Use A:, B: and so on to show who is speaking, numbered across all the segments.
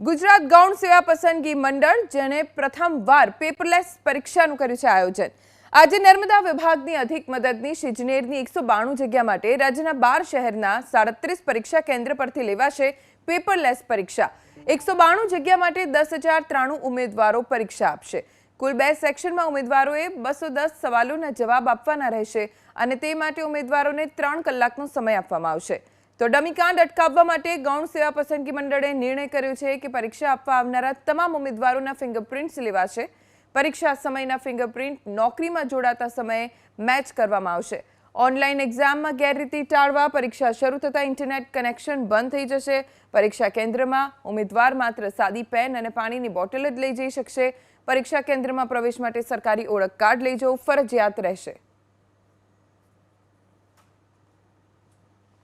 A: ગુજરાત ગૌણ સેવા પસંદગી મંડળ જેણે પ્રથમવાર પેપરલેસ પરીક્ષાનું કર્યું છે આયોજન. આજે નર્મદા વિભાગની અધિક મદદનીશ ઇજનેરની એકસો બાણું જગ્યા માટે રાજ્યના બાર શહેરના સાડત્રીસ પરીક્ષા કેન્દ્ર પરથી લેવાશે પેપરલેસ પરીક્ષા. એકસો બાણું જગ્યા માટે દસ હજાર ત્રાણું ઉમેદવારો પરીક્ષા આપશે. કુલ બે સેક્શનમાં ઉમેદવારોએ બસો દસ સવાલોના જવાબ આપવાના રહેશે અને તે માટે ઉમેદવારોને ત્રણ કલાકનો સમય આપવામાં આવશે. તો ડમીકાંડ અટકાવવા માટે ગૌણ સેવા પસંદગી મંડળે નિર્ણય કર્યો છે કે પરીક્ષા આપવા આવનારા તમામ ઉમેદવારોના ફિંગરપ્રિન્ટ્સ લેવાશે. પરીક્ષા સમયના ફિંગરપ્રિન્ટ નોકરીમાં જોડાતા સમયે મેચ કરવામાં આવશે. ઓનલાઈન એક્ઝામમાં ગેરરીતિ ટાળવા પરીક્ષા શરૂ થતાં ઇન્ટરનેટ કનેક્શન બંધ થઈ જશે. પરીક્ષા કેન્દ્રમાં ઉમેદવાર માત્ર સાદી પેન અને પાણીની બોટલ જ લઈ જઈ શકશે. પરીક્ષા કેન્દ્રમાં પ્રવેશ માટે સરકારી ઓળખ કાર્ડ લઈ જવું ફરજિયાત રહેશે.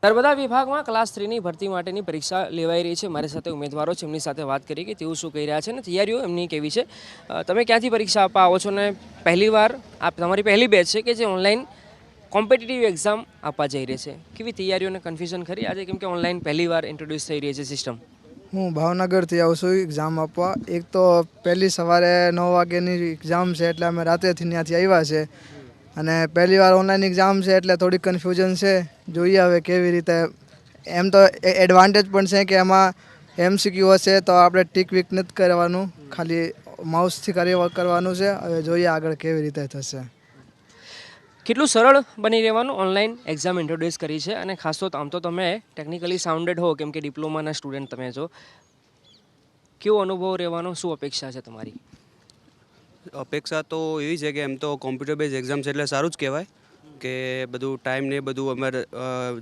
B: નર્મદા વિભાગમાં ક્લાસ થ્રીની ભરતી માટેની પરીક્ષા લેવાઈ રહી છે. મારી સાથે ઉમેદવારો છે. એમની સાથે વાત કરી કે તેઓ શું કહી રહ્યા છે અને તૈયારીઓ એમની કેવી છે. તમે ક્યાંથી પરીક્ષા આપવા આવો છો? ને પહેલી વાર આપ, તમારી પહેલી બેચ છે કે જે ઓનલાઈન કોમ્પિટિટિવ એક્ઝામ આપવા જઈ રહી છે? કેવી તૈયારીઓને કન્ફ્યુઝન ખરી? આજે કેમ કે ઓનલાઈન પહેલીવાર ઇન્ટ્રોડ્યુસ થઈ રહી છે સિસ્ટમ
C: હું ભાવનગરથી આવું છું એક્ઝામ આપવા. એક તો પહેલી સવારે નવ વાગ્યાની એક્ઝામ છે એટલે અમે રાત્રેથી ત્યાંથી આવ્યા છે. અને પહેલી વાર ઓનલાઈન એક્ઝામ છે એટલે થોડી કન્ફ્યુઝન છે. જોઈએ હવે કેવી રીતે. એમ તો એડવાન્ટેજ પણ છે કે એમાં એમસીક્યુ હશે તો આપણે ટીક વીક નથી કરવાનું. ખાલી માઉસથી કાર્ય કરવાનું છે. હવે જોઈએ આગળ કેવી રીતે થશે.
B: કેટલું સરળ બની રહેવાનું ઓનલાઈન એક્ઝામ ઇન્ટ્રોડ્યુસ કરી છે અને ખાસ તો આમ તો તમે ટેકનિકલી સાઉન્ડેડ હો કેમ કે ડિપ્લોમાના સ્ટુડન્ટ તમે છો. કેવો અનુભવ રહેવાનો? શું અપેક્ષા છે તમારી?
D: અપેક્ષા તો એવી છે કે એમ તો કોમ્પ્યુટર બેઝ એક્ઝામ છે એટલે સારું જ કહેવાય કે બધું ટાઈમ ને બધું અમારે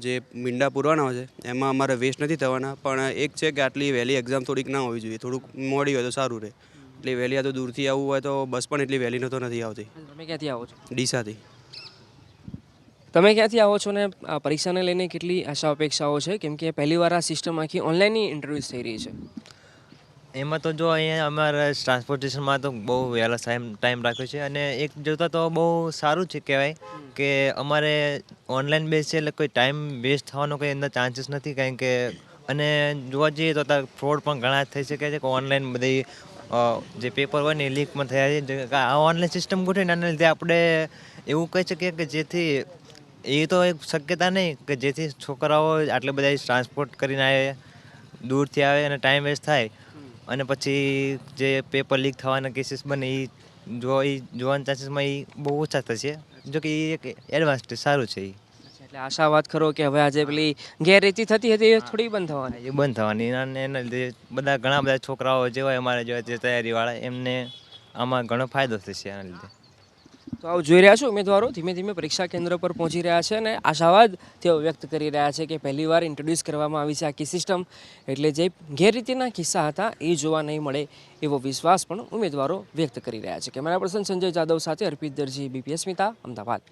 D: જે મીંડા પૂરવાના હોય છે એમાં અમારે વેસ્ટ નથી થવાના. પણ એક છે કે આટલી વહેલી એક્ઝામ થોડીક ના હોવી જોઈએ થોડુંક મોડી હોય તો સારું રહે. એટલે વહેલી આ તો દૂરથી આવવું હોય તો બસ પણ એટલી વહેલી તો નથી આવતી.
B: તમે ક્યાંથી આવો છો?
D: ડીસાથી.
B: તમે ક્યાંથી આવો છો ને આ પરીક્ષાને લઈને કેટલી આશા અપેક્ષાઓ છે? કેમ કે પહેલી વાર આ સિસ્ટમ આખી ઓનલાઈનની ઇન્ટરવ્યૂઝ થઈ રહી છે.
E: એમાં તો જો અહીંયા અમારા ટ્રાન્સપોર્ટેશનમાં તો બહુ વહેલા ટાઈમ રાખ્યો છે અને એક જોતા તો બહુ સારું છે કહેવાય કે અમારે ઓનલાઈન બેસ છે એટલે કોઈ ટાઈમ વેસ્ટ થવાનો કોઈ અંદર ચાન્સીસ નથી કારણ કે અને જોવા જઈએ તો અત્યારે ફ્રોડ પણ ઘણા થઈ શકે છે કે ઓનલાઈન બધી જે પેપર હોય ને એ લીકમાં થયા છે. આ ઓનલાઈન સિસ્ટમ ગોઠવીને આના લીધે આપણે એવું કહી શકીએ કે જેથી, એ તો એક શક્યતા નહીં કે જેથી છોકરાઓ આટલે બધા ટ્રાન્સપોર્ટ કરીને આવે દૂરથી આવે અને ટાઈમ વેસ્ટ થાય. અને પછી જે પેપર લીક થવાના કેસીસ બને એ જો એ જોવાના ચાન્સીસમાં એ બહુ ઓછા થશે. જો કે એ એક એડવાન્સ સારું છે એ
B: એટલે આશા વાત કરો કે હવે આજે પેલી ગેરરીતિ થતી હતી એ થોડી બંધ થવાની.
E: એ બંધ થવાની અને એના લીધે બધા ઘણા બધા છોકરાઓ જે હોય અમારા જેવા જે તૈયારીવાળા એમને આમાં ઘણો ફાયદો થશે આના લીધે.
B: તો આવું જોઈ રહ્યા છો ઉમેદવારો. ધીમે ધીમે પરીક્ષા કેન્દ્ર પર પહોંચી રહ્યા છે અને આશાવાદ તેઓ વ્યક્ત કરી રહ્યા છે કે પહેલીવાર ઇન્ટ્રોડ્યુસ કરવામાં આવી છે આખી સિસ્ટમ એટલે જે ગેરરીતિના કિસ્સા હતા એ જોવા નહીં મળે એવો વિશ્વાસ પણ ઉમેદવારો વ્યક્ત કરી રહ્યા છે. કેમેરા પર્સન સંજય જાદવ સાથે અર્પિત દરજી બીપીએસ સ્મિતા, અમદાવાદ.